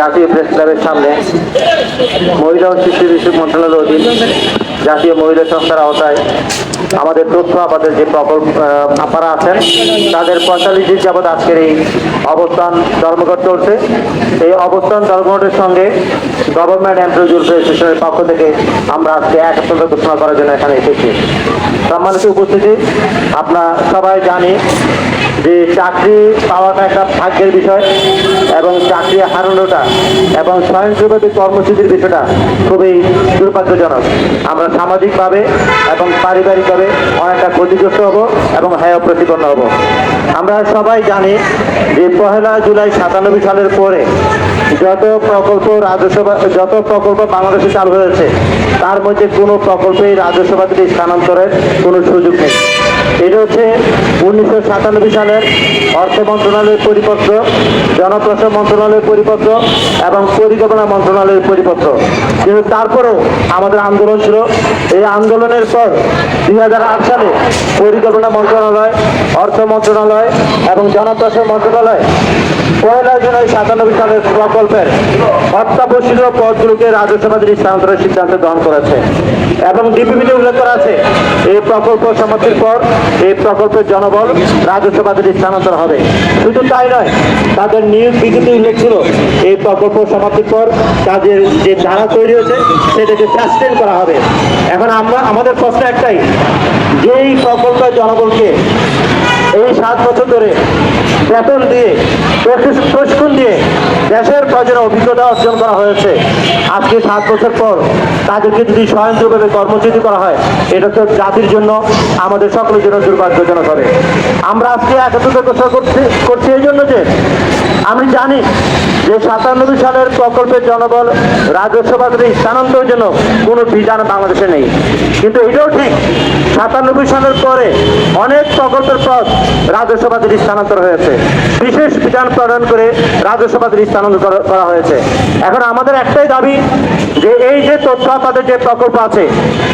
জাতীয় প্রেস ক্লাবের সামনে মহিলা ও শিশু বিষয়ক মন্ত্রণালয়ের অধীন জাতীয় মহিলা সংস্থার আওতায় আমাদের তথ্য আপাতের যে প্রকল্প আপারা আছেন, তাদের পঁয়তাল্লিশ দিন যাবৎ আজকের এই অবস্থান ধর্মঘট চলছে। এই অবস্থান ধর্মঘটের সঙ্গে গভর্নমেন্ট ওয়েলফেয়ার অ্যাসোসিয়েশনের পক্ষ থেকে আমরা আজকে একত্র ঘোষণা করার জন্য এখানে এসেছি। সম্মানিত উপস্থিতি, আপনার সবাই জানি যে চাকরি পাওয়াটা একটা ভাগ্যের বিষয় এবং চাকরি হারানোটা এবং স্বয়ংক্রিয়ভাবে কর্মসূচির বিষয়টা খুবই দুর্ভাগ্যজনক। আমরা সামাজিকভাবে এবং পারিবারিকভাবে অনেকটা ক্ষতিগ্রস্ত হব এবং হ্যায় প্রতিপন্ন হব। আমরা সবাই জানি যে পহেলা জুলাই সাতানব্বই সালের পরে যত প্রকল্প রাজ্যসভা, যত প্রকল্প বাংলাদেশে চালু হয়েছে, তার মধ্যে কোনো প্রকল্পেই থেকে স্থানান্তরের কোনো সুযোগ নেই। এটা হচ্ছে উনিশশো সাতানব্বই সালের অর্থ মন্ত্রণালয়ের পরিপত্র, জনপ্রশাসন মন্ত্রণালয়ের পরিপত্র এবং পরিকল্পনা মন্ত্রণালয়ের পরিপত্র। কিন্তু তারপরেও আমাদের আন্দোলন ছিল। এই আন্দোলনের পর দুই হাজার আট সালে পরিকল্পনা মন্ত্রণালয়, অর্থ মন্ত্রণালয় এবং জনপ্রশাসন মন্ত্রণালয় পয়লা জুলাই সাতানব্বই সালের প্রকল্পের অত্যাবশ্যকীয় পদগুলোকে রাজস্ব বাজারে স্থানান্তরের সিদ্ধান্ত গ্রহণ করেছে এবং ডিপিপিতে উল্লেখ করা আছে, এই প্রকল্প সমাপ্তির পর এই প্রকল্পের জনবল রাজস্ব বাজারে স্থানান্তর হবে। শুধু তাই নয়, তাদের নিয়োগ বিজ্ঞপ্তি উল্লেখ ছিল, এই প্রকল্প সমাপ্তির পর তাদের যে ধারা তৈরি হয়েছে, সেটাকে সাস্টেন করা হবে। এখন আমরা, আমাদের প্রশ্ন একটাই, যেই প্রকল্পের জনবলকে এই সাত বছর ধরে বেতন দিয়ে প্রশিক্ষ- প্রশিক্ষণ দিয়ে দেশের প্রয়োজনে অভিজ্ঞতা অর্জন করা হয়েছে। আজকে সাত বছর পর তাদেরকে যদি স্বয়ংক্রিয়ভাবে কর্মচ্যুতি করা হয়, এটা তো জাতির জন্য, আমাদের সকলের জন্য দুর্ভাগ্যজনক হবে। আমরা আজকে একত্রিত করছি করছি এই জন্য যে আমি জানি যে সাতানব্বই সালের প্রকল্পের জনবল রাজস্ব বাজারে স্থানান্তরের জন্য কোনো বিধান বাংলাদেশে নেই। কিন্তু এটাও ঠিক, সাতানব্বই সালের পরে অনেক প্রকল্পের পথ রাজস্ব বাজারে স্থানান্তর হয়েছে। বিশেষ বিধান প্রদান করে রাজস্ব বাজারে স্থানান্তর করা- হয়েছে। এখন আমাদের একটাই দাবি যে এই যে তথ্য আপাতের যে প্রকল্প আছে,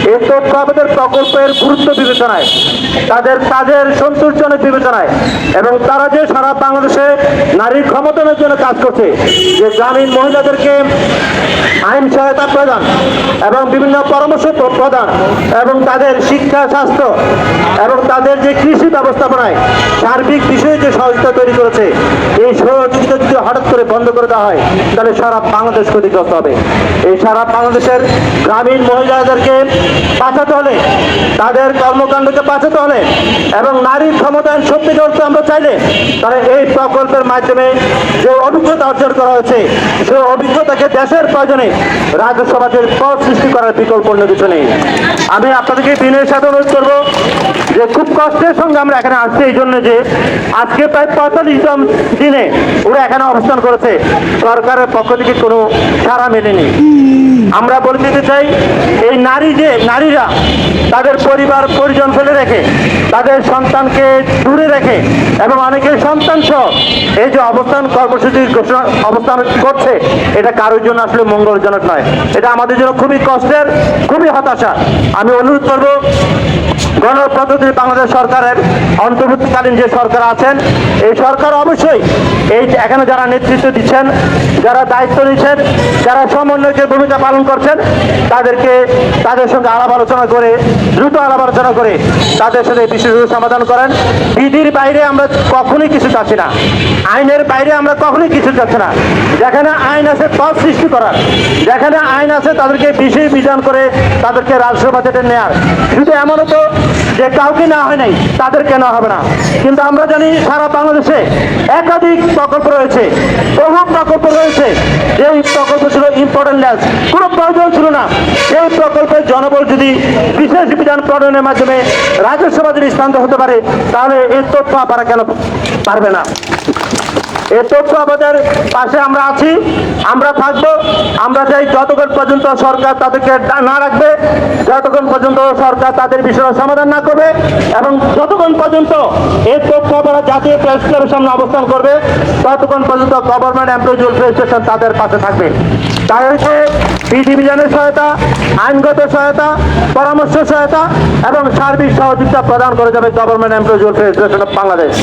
এই তথ্য আপাতের প্রকল্পের গুরুত্ব বিবেচনায়, তাদের কাজের সন্তোষজনক বিবেচনায়, এবং তারা যে সারা বাংলাদেশে নারীর ক্ষমতায়নের জন্য কাজ করছে। যে গ্রামীণ মহিলাদেরকে আইন সহায়তা প্রদান এবং বিভিন্ন পরামর্শ প্র- প্রদান এবং তাদের শিক্ষা, স্বাস্থ্য এবং তাদের যে কৃষি ব্যবস্থাপনায় সার্বিক বিষয়ে যে সহযোগিতা তৈরি করেছে, এই সহযোগিতা যদি হঠাৎ করে বন্ধ করে দেওয়া হয়, তাহলে সারা বাংলাদেশ ক্ষতিগ্রস্ত হবে। এই সারা বাংলাদেশের গ্রামীণ মহিলাদেরকে বাঁচাতে হলে, তাদের কর্মকাণ্ডকে বাঁচাতে হলে এবং নারীর ক্ষমতায়ন সত্যি অর্থে আমরা চাইলে তাহলে এই প্রকল্পের মাধ্যমে যে অভিজ্ঞতা অর্জন করা হয়েছে সেই অভিজ্ঞতাকে দেশের প্রয়োজনে রাজস্ব বাজের পথ সৃষ্টি করার বিকল্প অন্য কিছু নেই। আমি আপনাদেরকে দিনের সাথে অনুরোধ করব যে খুব কষ্টের সঙ্গে আমরা এখানে আসছি, এই জন্য যে আজকে প্রায় পঁয়তাল্লিশ জন দিনে ওরা এখানে অবস্থান করেছে। সরকারের পক্ষ থেকে কোনো সাড়া মেলেনি। আমরা বলে দিতে চাই, এই নারী যে, নারীরা তাদের পরিবার, পরিজন ফেলে রেখে, তাদের সন্তানকে দূরে রেখে, এবং অনেকের সন্তান সহ এই যে অবস্থান কর্মসূচি ঘোষণা অবস্থান করছে, এটা কারোর জন্য আসলে মঙ্গলজনক নয়। এটা আমাদের জন্য খুবই কষ্টের, খুবই হতাশা আমি অনুরোধ করব গণপ্রজাতন্ত্রী বাংলাদেশ সরকারের অন্তর্বর্তীকালীন যে সরকার আছেন, এই সরকার অবশ্যই এই এখানে যারা নেতৃত্ব দিচ্ছেন, যারা দায়িত্ব নিচ্ছেন, যারা সমন্বয়কের ভূমিকা পালন করছেন, তাদেরকে তাদের সঙ্গে আলাপ আলোচনা করে, দ্রুত আলাপ আলোচনা করে তাদের সাথে বিষয়গুলো সমাধান করেন। বিধির বাইরে আমরা কখনোই কিছু চাচ্ছি না। আইনের বাইরে আমরা কখনোই কিছু চাচ্ছি না। যেখানে আইন আছে পথ সৃষ্টি করার। যেখানে আইন আছে তাদেরকে বিষয় বিধান করে তাদেরকে রাজস্ব বাজেটে নেয়ার। শুধু এমনও তো যে কাউকে নেওয়া হয় নাই, তাদেরকে নেওয়া হবে না। কিন্তু আমরা জানি সারা বাংলাদেশে একাধিক প্রকল্প রয়েছে। বহু প্রকল্প রয়েছে। যে প্রকল্প ছিল ইম্পর্টেন্ট ল্যাস কোনো প্রয়োজন ছিল না। এই প্রকল্পের জনবল যদি বিশেষ বিধান প্রণয়নের মাধ্যমে রাজ্যসভা যদি স্থানান্তর হতে পারে, তাহলে এই তথ্য আপনারা কেন পারবে না? তথ্য আমাদের পাশে আমরা আছি, আমরা থাকব, আমরা চাই যতক্ষণ পর্যন্ত সরকার তাদেরকে না রাখবে, যতক্ষণ পর্যন্ত সরকার তাদের বিষয়ে সমাধান না করবে, এবং যতক্ষণ পর্যন্ত এই তথ্য আপনারা জাতীয় প্রেস ক্লাবের সামনে অবস্থান করবে, ততক্ষণ পর্যন্ত গভর্নমেন্ট এমপ্লয়িজ স্টেশন তাদের পাশে থাকবে। তাদেরকে বিধিবিধানের সহায়তা, আইনগত সহায়তা, পরামর্শ সহায়তা, এবং সার্বিক সহযোগিতা প্রদান করে যাবে government employees station of Bangladesh.